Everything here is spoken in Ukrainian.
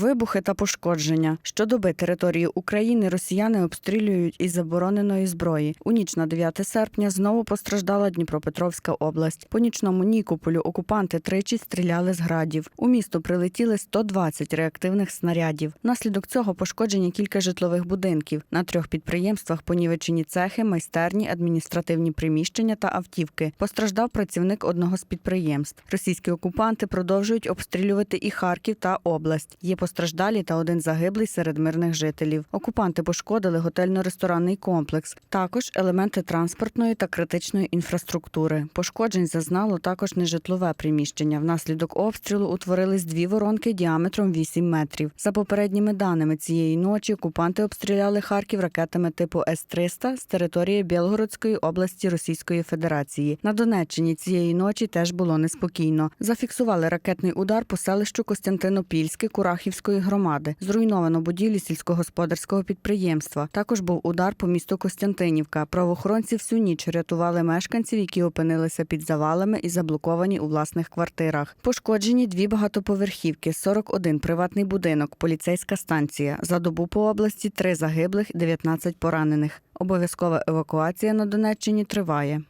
Вибухи та пошкодження. Щодоби території України росіяни обстрілюють із забороненої зброї. У ніч на 9 серпня знову постраждала Дніпропетровська область. По нічному Нікополю окупанти тричі стріляли з градів. У місто прилетіли 120 реактивних снарядів. Внаслідок цього пошкоджені кілька житлових будинків. На трьох підприємствах понівечені цехи, майстерні, адміністративні приміщення та автівки. Постраждав працівник одного з підприємств. Російські окупанти продовжують обстрілювати і Харків та область. Є постраждалі та один загиблий серед мирних жителів. Окупанти пошкодили готельно-ресторанний комплекс, також елементи транспортної та критичної інфраструктури. Пошкоджень зазнало також нежитлове приміщення. Внаслідок обстрілу утворились дві воронки діаметром 8 метрів. За попередніми даними цієї ночі окупанти обстріляли Харків ракетами типу С-300 з території Білгородської області Російської Федерації. На Донеччині цієї ночі теж було неспокійно. Зафіксували ракетний удар по селищу Костянтинопільське Курахівської громади. Зруйновано будівлі сільськогосподарського підприємства. Також був удар по місту Костянтинівка. Правоохоронці всю ніч рятували мешканців, які опинилися під завалами і заблоковані у власних квартирах. Пошкоджені дві багатоповерхівки, 41 приватний будинок, поліцейська станція. За добу по області три загиблих, 19 поранених. Обов'язкова евакуація на Донеччині триває.